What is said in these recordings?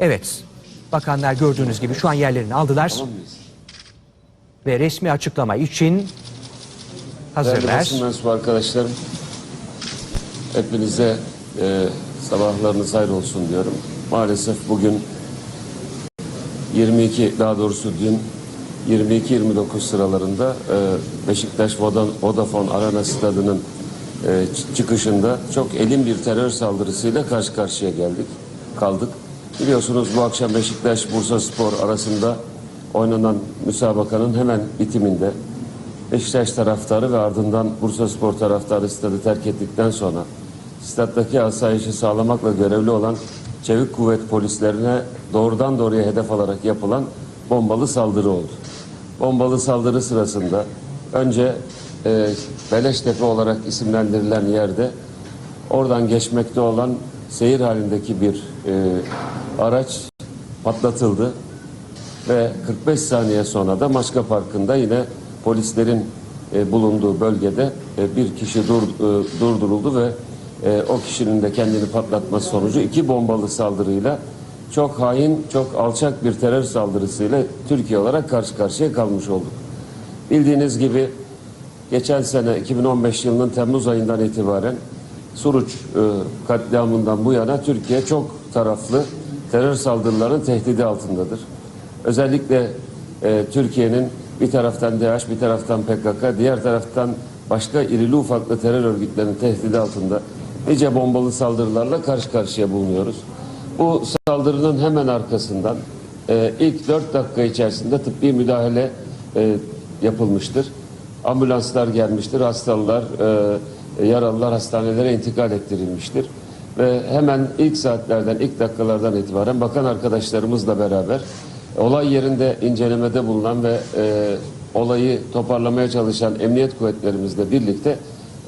Evet, bakanlar gördüğünüz gibi şu an yerlerini aldılar ve resmi açıklama için Değerli hazırlar. basın mensubu arkadaşlarım, hepinize e, sabahlarınız hayır olsun diyorum. Maalesef bugün 22, daha doğrusu dün 22-29 sıralarında e, Beşiktaş Vodafone Arena Stadı'nın e, çıkışında çok elin bir terör saldırısıyla karşı karşıya geldik, kaldık. Biliyorsunuz bu akşam Beşiktaş Bursa Spor arasında oynanan müsabakanın hemen bitiminde Beşiktaş taraftarı ve ardından Bursa Spor taraftarı stadı terk ettikten sonra stattaki asayişi sağlamakla görevli olan çevik kuvvet polislerine doğrudan doğruya hedef alarak yapılan bombalı saldırı oldu. Bombalı saldırı sırasında önce e, Beleştepe olarak isimlendirilen yerde oradan geçmekte olan seyir halindeki bir e, araç patlatıldı ve 45 saniye sonra da Maçka Parkı'nda yine polislerin e, bulunduğu bölgede e, bir kişi dur, e, durduruldu ve e, o kişinin de kendini patlatması sonucu iki bombalı saldırıyla çok hain, çok alçak bir terör saldırısıyla Türkiye olarak karşı karşıya kalmış olduk. Bildiğiniz gibi geçen sene 2015 yılının Temmuz ayından itibaren Suruç e, katliamından bu yana Türkiye çok taraflı terör saldırılarının tehdidi altındadır. Özellikle e, Türkiye'nin bir taraftan DAEŞ, bir taraftan PKK, diğer taraftan başka irili ufaklı terör örgütlerinin tehdidi altında nice bombalı saldırılarla karşı karşıya bulunuyoruz. Bu saldırının hemen arkasından e, ilk 4 dakika içerisinde tıbbi müdahale e, yapılmıştır. Ambulanslar gelmiştir, hastalılar, e, yaralılar hastanelere intikal ettirilmiştir. Ve hemen ilk saatlerden, ilk dakikalardan itibaren bakan arkadaşlarımızla beraber olay yerinde incelemede bulunan ve e, olayı toparlamaya çalışan emniyet kuvvetlerimizle birlikte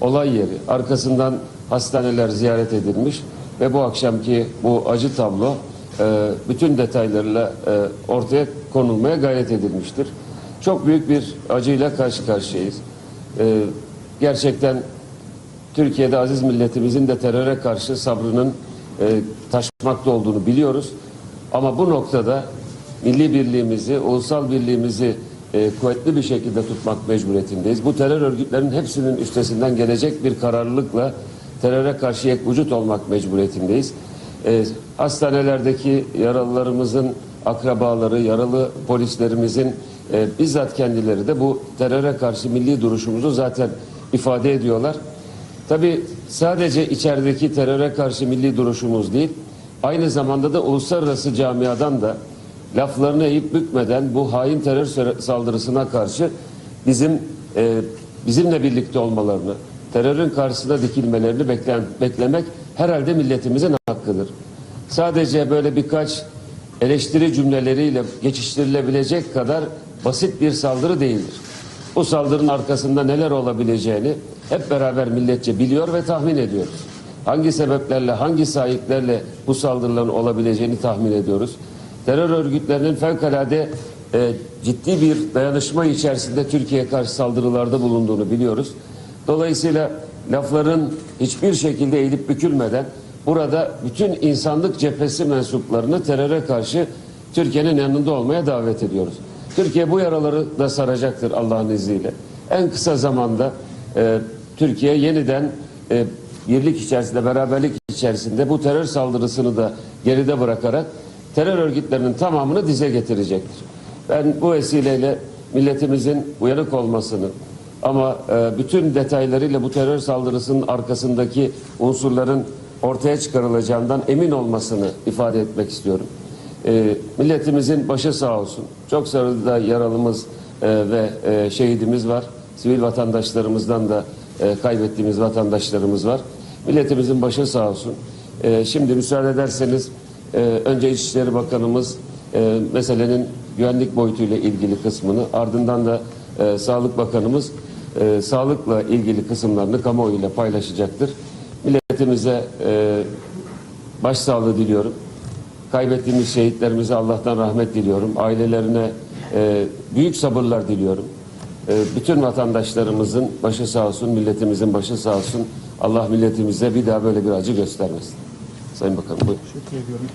olay yeri, arkasından hastaneler ziyaret edilmiş ve bu akşamki bu acı tablo e, bütün detaylarıyla e, ortaya konulmaya gayret edilmiştir. Çok büyük bir acıyla karşı karşıyayız. E, gerçekten Türkiye'de aziz milletimizin de teröre karşı sabrının e, taşmakta olduğunu biliyoruz. Ama bu noktada milli birliğimizi, ulusal birliğimizi e, kuvvetli bir şekilde tutmak mecburiyetindeyiz. Bu terör örgütlerinin hepsinin üstesinden gelecek bir kararlılıkla teröre karşı yek vücut olmak mecburiyetindeyiz. E, hastanelerdeki yaralılarımızın akrabaları, yaralı polislerimizin e, bizzat kendileri de bu teröre karşı milli duruşumuzu zaten ifade ediyorlar. Tabi sadece içerideki teröre karşı milli duruşumuz değil, aynı zamanda da uluslararası camiadan da laflarını eğip bükmeden bu hain terör saldırısına karşı bizim e, bizimle birlikte olmalarını, terörün karşısında dikilmelerini beklen, beklemek herhalde milletimizin hakkıdır. Sadece böyle birkaç eleştiri cümleleriyle geçiştirilebilecek kadar basit bir saldırı değildir. Bu saldırının arkasında neler olabileceğini hep beraber milletçe biliyor ve tahmin ediyoruz. Hangi sebeplerle, hangi sahiplerle bu saldırıların olabileceğini tahmin ediyoruz. Terör örgütlerinin fevkalade e, ciddi bir dayanışma içerisinde Türkiye'ye karşı saldırılarda bulunduğunu biliyoruz. Dolayısıyla lafların hiçbir şekilde eğilip bükülmeden burada bütün insanlık cephesi mensuplarını teröre karşı Türkiye'nin yanında olmaya davet ediyoruz. Türkiye bu yaraları da saracaktır Allah'ın izniyle. En kısa zamanda e, Türkiye yeniden e, birlik içerisinde, beraberlik içerisinde bu terör saldırısını da geride bırakarak terör örgütlerinin tamamını dize getirecektir. Ben bu vesileyle milletimizin uyanık olmasını ama e, bütün detaylarıyla bu terör saldırısının arkasındaki unsurların ortaya çıkarılacağından emin olmasını ifade etmek istiyorum. E, milletimizin başı sağ olsun. Çok sayıda yaralımız e, ve e, şehidimiz var. Sivil vatandaşlarımızdan da e, kaybettiğimiz vatandaşlarımız var. Milletimizin başı sağ olsun. E, şimdi müsaade ederseniz e, önce İçişleri Bakanımız e, meselenin güvenlik boyutuyla ilgili kısmını ardından da e, Sağlık Bakanımız e, sağlıkla ilgili kısımlarını kamuoyuyla paylaşacaktır. Milletimize e, başsağlığı diliyorum. Kaybettiğimiz şehitlerimize Allah'tan rahmet diliyorum. Ailelerine e, büyük sabırlar diliyorum. E, bütün vatandaşlarımızın başı sağ olsun, milletimizin başı sağ olsun. Allah milletimize bir daha böyle bir acı göstermesin. Sayın Bakanım buyurun. Teşekkür ediyorum.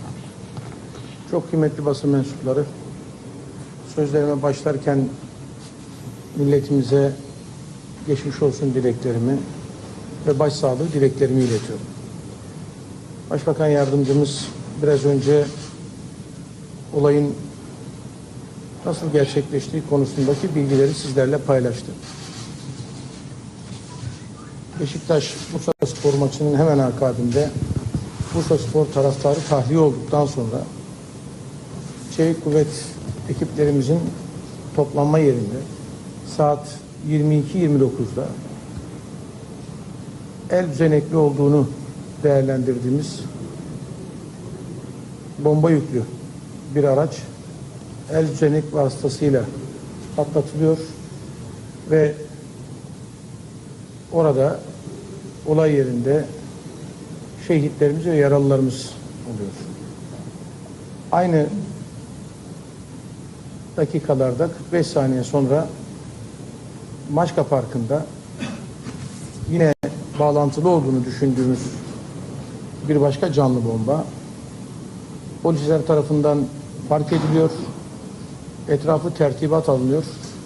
Çok kıymetli basın mensupları, sözlerime başlarken milletimize geçmiş olsun dileklerimi ve başsağlığı dileklerimi iletiyorum. Başbakan Yardımcımız biraz önce olayın nasıl gerçekleştiği konusundaki bilgileri sizlerle paylaştı. Beşiktaş Bursa Spor maçının hemen akabinde Bursa Spor taraftarı tahliye olduktan sonra Çevik Kuvvet ekiplerimizin toplanma yerinde saat 22.29'da el düzenekli olduğunu değerlendirdiğimiz bomba yüklü bir araç el düzenek vasıtasıyla patlatılıyor ve orada olay yerinde şehitlerimiz ve yaralılarımız oluyor. Aynı dakikalarda 45 saniye sonra Maçka Parkı'nda yine bağlantılı olduğunu düşündüğümüz bir başka canlı bomba polisler tarafından fark ediliyor. Etrafı tertibat alınıyor.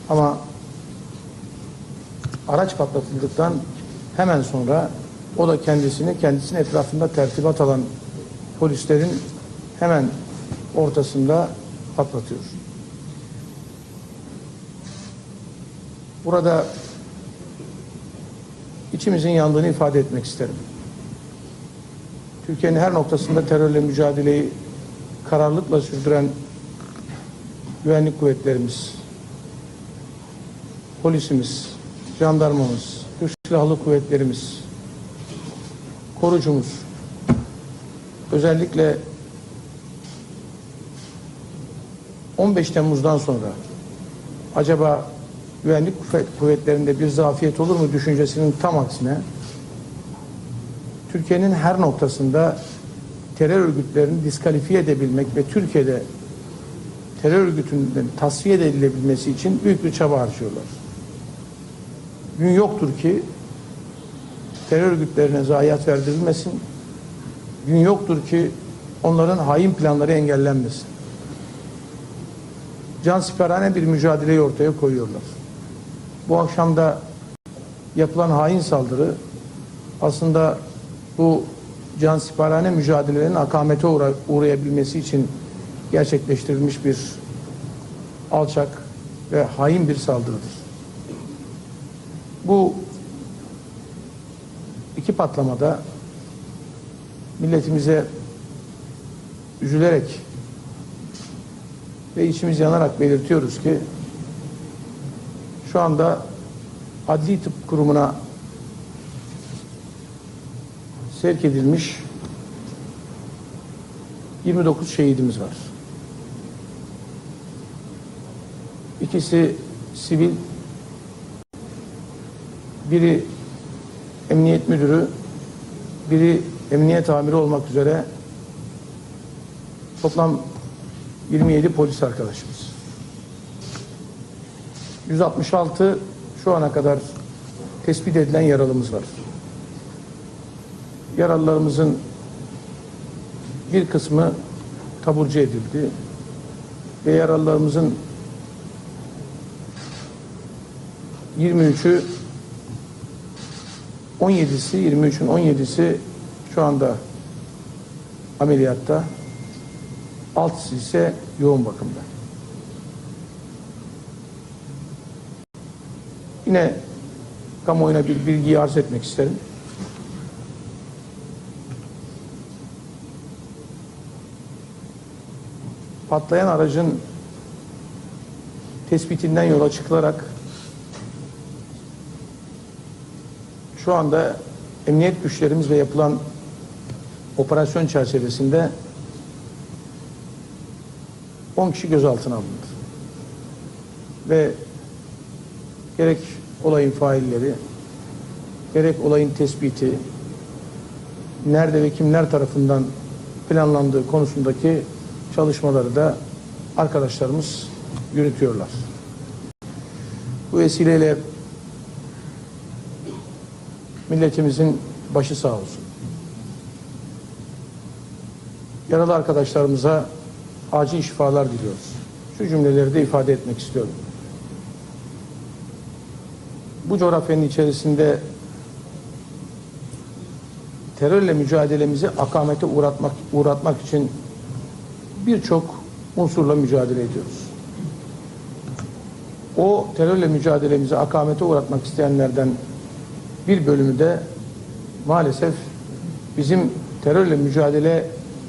Ama araç patlatıldıktan hemen sonra o da kendisini kendisinin etrafında tertibat alan polislerin hemen ortasında patlatıyor. Burada içimizin yandığını ifade etmek isterim. Türkiye'nin her noktasında terörle mücadeleyi kararlılıkla sürdüren güvenlik kuvvetlerimiz, polisimiz, jandarmamız, Türk Silahlı Kuvvetlerimiz, korucumuz, özellikle 15 Temmuz'dan sonra acaba güvenlik kuvvet- kuvvetlerinde bir zafiyet olur mu düşüncesinin tam aksine Türkiye'nin her noktasında terör örgütlerini diskalifiye edebilmek ve Türkiye'de terör örgütünün tasfiye edilebilmesi için büyük bir çaba harcıyorlar. Gün yoktur ki terör örgütlerine zayiat verdirilmesin. Gün yoktur ki onların hain planları engellenmesin. Cansiperane bir mücadeleyi ortaya koyuyorlar. Bu akşam da yapılan hain saldırı aslında bu cansiperane mücadelelerin akamete uğra- uğrayabilmesi için gerçekleştirilmiş bir alçak ve hain bir saldırıdır. Bu iki patlamada milletimize üzülerek ve içimiz yanarak belirtiyoruz ki şu anda Adli Tıp Kurumu'na sevk edilmiş 29 şehidimiz var. İkisi sivil, biri emniyet müdürü, biri emniyet amiri olmak üzere toplam 27 polis arkadaşımız. 166 şu ana kadar tespit edilen yaralımız var. Yaralılarımızın bir kısmı taburcu edildi ve yaralılarımızın 23'ü 17'si 23'ün 17'si şu anda ameliyatta. Altısı ise yoğun bakımda. Yine kamuoyuna bir bilgiyi arz etmek isterim. Patlayan aracın tespitinden yola çıkılarak şu anda emniyet güçlerimizle yapılan operasyon çerçevesinde 10 kişi gözaltına alındı. Ve gerek olayın failleri, gerek olayın tespiti, nerede ve kimler tarafından planlandığı konusundaki çalışmaları da arkadaşlarımız yürütüyorlar. Bu vesileyle milletimizin başı sağ olsun. Yaralı arkadaşlarımıza acil şifalar diliyoruz. Şu cümleleri de ifade etmek istiyorum. Bu coğrafyanın içerisinde terörle mücadelemizi akamete uğratmak, uğratmak için birçok unsurla mücadele ediyoruz. O terörle mücadelemizi akamete uğratmak isteyenlerden bir bölümü de maalesef bizim terörle mücadele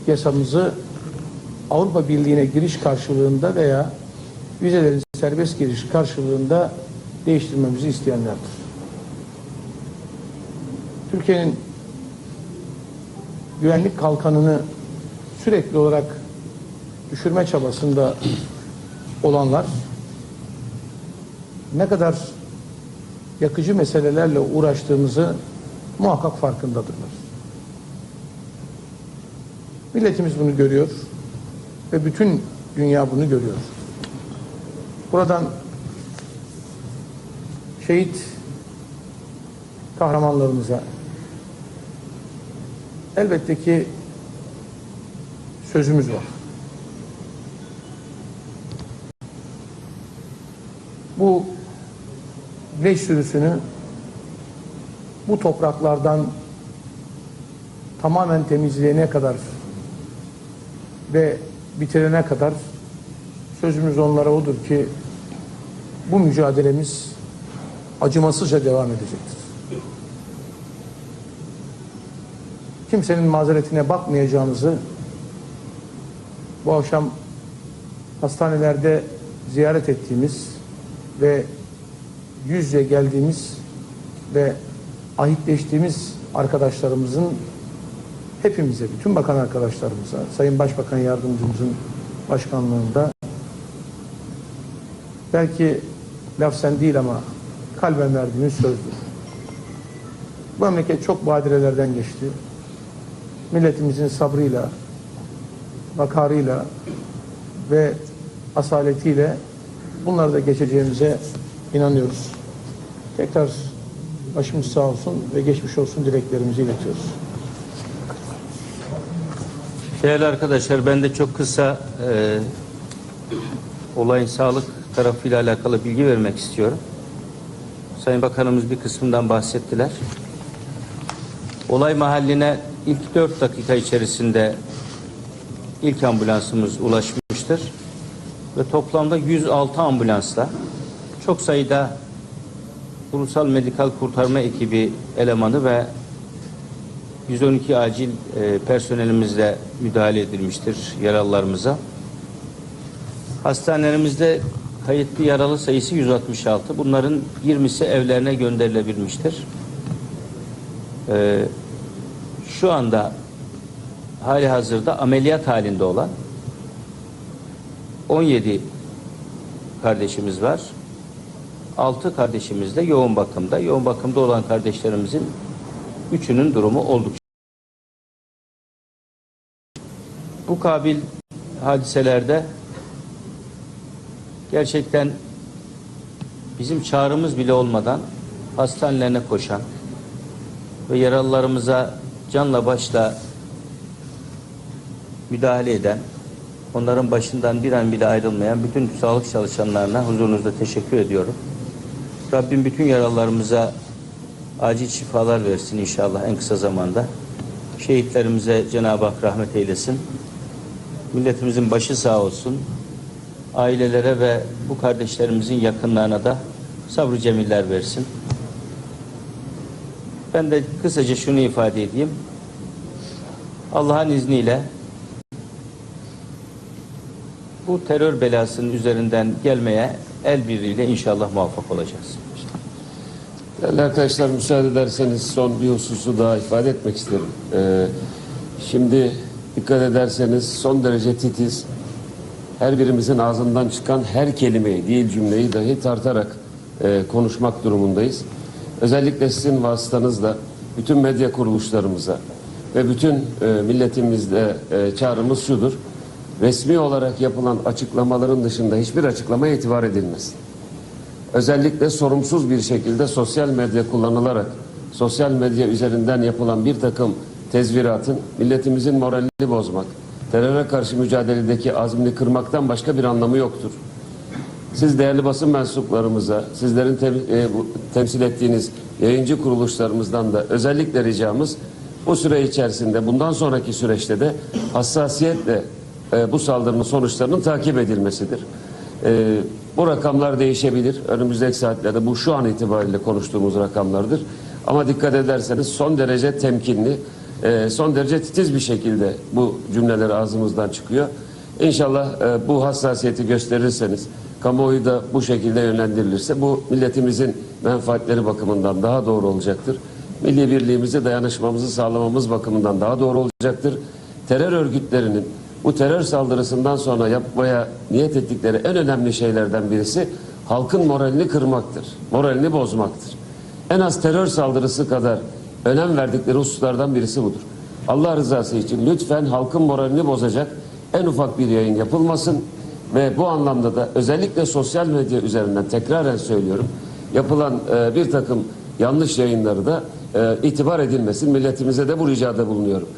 yasamızı Avrupa Birliği'ne giriş karşılığında veya vizelerin serbest giriş karşılığında değiştirmemizi isteyenlerdir. Türkiye'nin güvenlik kalkanını sürekli olarak düşürme çabasında olanlar ne kadar yakıcı meselelerle uğraştığımızı muhakkak farkındadırlar. Milletimiz bunu görüyor ve bütün dünya bunu görüyor. Buradan şehit kahramanlarımıza elbette ki sözümüz var. Bu leş sürüsünü bu topraklardan tamamen temizleyene kadar ve bitirene kadar sözümüz onlara odur ki bu mücadelemiz acımasızca devam edecektir. Kimsenin mazeretine bakmayacağımızı bu akşam hastanelerde ziyaret ettiğimiz ve yüz yüze geldiğimiz ve ahitleştiğimiz arkadaşlarımızın hepimize, bütün bakan arkadaşlarımıza, Sayın Başbakan Yardımcımızın başkanlığında belki lafzen değil ama kalben verdiğimiz sözdür. Bu memleket çok badirelerden geçti. Milletimizin sabrıyla, vakarıyla ve asaletiyle bunları da geçeceğimize inanıyoruz. Tekrar başımız sağ olsun ve geçmiş olsun dileklerimizi iletiyoruz. Değerli arkadaşlar ben de çok kısa e, olayın sağlık tarafıyla alakalı bilgi vermek istiyorum. Sayın Bakanımız bir kısmından bahsettiler. Olay mahalline ilk 4 dakika içerisinde ilk ambulansımız ulaşmıştır. Ve toplamda 106 ambulansla çok sayıda Ulusal Medikal Kurtarma Ekibi elemanı ve 112 acil e, personelimizle müdahale edilmiştir yaralılarımıza. Hastanelerimizde kayıtlı yaralı sayısı 166. Bunların 20'si evlerine gönderilebilmiştir. E, şu anda hali hazırda ameliyat halinde olan 17 kardeşimiz var. 6 kardeşimiz de yoğun bakımda. Yoğun bakımda olan kardeşlerimizin üçünün durumu oldukça bu kabil hadiselerde gerçekten bizim çağrımız bile olmadan hastanelerine koşan ve yaralılarımıza canla başla müdahale eden, onların başından bir an bile ayrılmayan bütün sağlık çalışanlarına huzurunuzda teşekkür ediyorum. Rabbim bütün yaralılarımıza acil şifalar versin inşallah en kısa zamanda. Şehitlerimize Cenab-ı Hak rahmet eylesin. Milletimizin başı sağ olsun. Ailelere ve bu kardeşlerimizin yakınlarına da sabrı cemiller versin. Ben de kısaca şunu ifade edeyim. Allah'ın izniyle bu terör belasının üzerinden gelmeye el birliğiyle inşallah muvaffak olacağız. Değerli arkadaşlar müsaade ederseniz son bir hususu daha ifade etmek isterim. Ee, şimdi dikkat ederseniz son derece titiz, her birimizin ağzından çıkan her kelimeyi değil cümleyi dahi tartarak e, konuşmak durumundayız. Özellikle sizin vasıtanızla bütün medya kuruluşlarımıza ve bütün e, milletimizde e, çağrımız şudur. Resmi olarak yapılan açıklamaların dışında hiçbir açıklamaya itibar edilmesin. Özellikle sorumsuz bir şekilde sosyal medya kullanılarak sosyal medya üzerinden yapılan bir takım tezviratın milletimizin moralini bozmak, teröre karşı mücadeledeki azmini kırmaktan başka bir anlamı yoktur. Siz değerli basın mensuplarımıza, sizlerin tem- e, bu- temsil ettiğiniz yayıncı kuruluşlarımızdan da özellikle ricamız bu süre içerisinde, bundan sonraki süreçte de hassasiyetle e, bu saldırının sonuçlarının takip edilmesidir. E, bu rakamlar değişebilir. Önümüzdeki saatlerde bu şu an itibariyle konuştuğumuz rakamlardır. Ama dikkat ederseniz son derece temkinli, e, son derece titiz bir şekilde bu cümleler ağzımızdan çıkıyor. İnşallah bu hassasiyeti gösterirseniz, kamuoyu da bu şekilde yönlendirilirse bu milletimizin menfaatleri bakımından daha doğru olacaktır. Milli birliğimizi, dayanışmamızı sağlamamız bakımından daha doğru olacaktır. Terör örgütlerinin bu terör saldırısından sonra yapmaya niyet ettikleri en önemli şeylerden birisi halkın moralini kırmaktır, moralini bozmaktır. En az terör saldırısı kadar önem verdikleri hususlardan birisi budur. Allah rızası için lütfen halkın moralini bozacak en ufak bir yayın yapılmasın ve bu anlamda da özellikle sosyal medya üzerinden tekraren söylüyorum yapılan e, bir takım yanlış yayınları da e, itibar edilmesin. Milletimize de bu ricada bulunuyorum.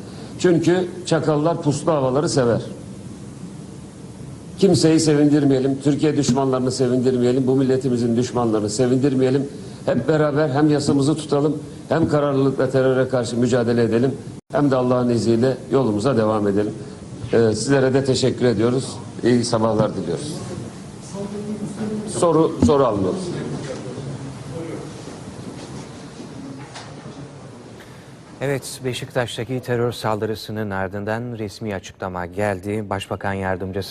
Çünkü çakallar puslu havaları sever. Kimseyi sevindirmeyelim, Türkiye düşmanlarını sevindirmeyelim, bu milletimizin düşmanlarını sevindirmeyelim. Hep beraber hem yasamızı tutalım, hem kararlılıkla teröre karşı mücadele edelim, hem de Allah'ın izniyle yolumuza devam edelim. Ee, sizlere de teşekkür ediyoruz. İyi sabahlar diliyoruz. Soru soru almıyoruz. Evet, Beşiktaş'taki terör saldırısının ardından resmi açıklama geldi. Başbakan Yardımcısı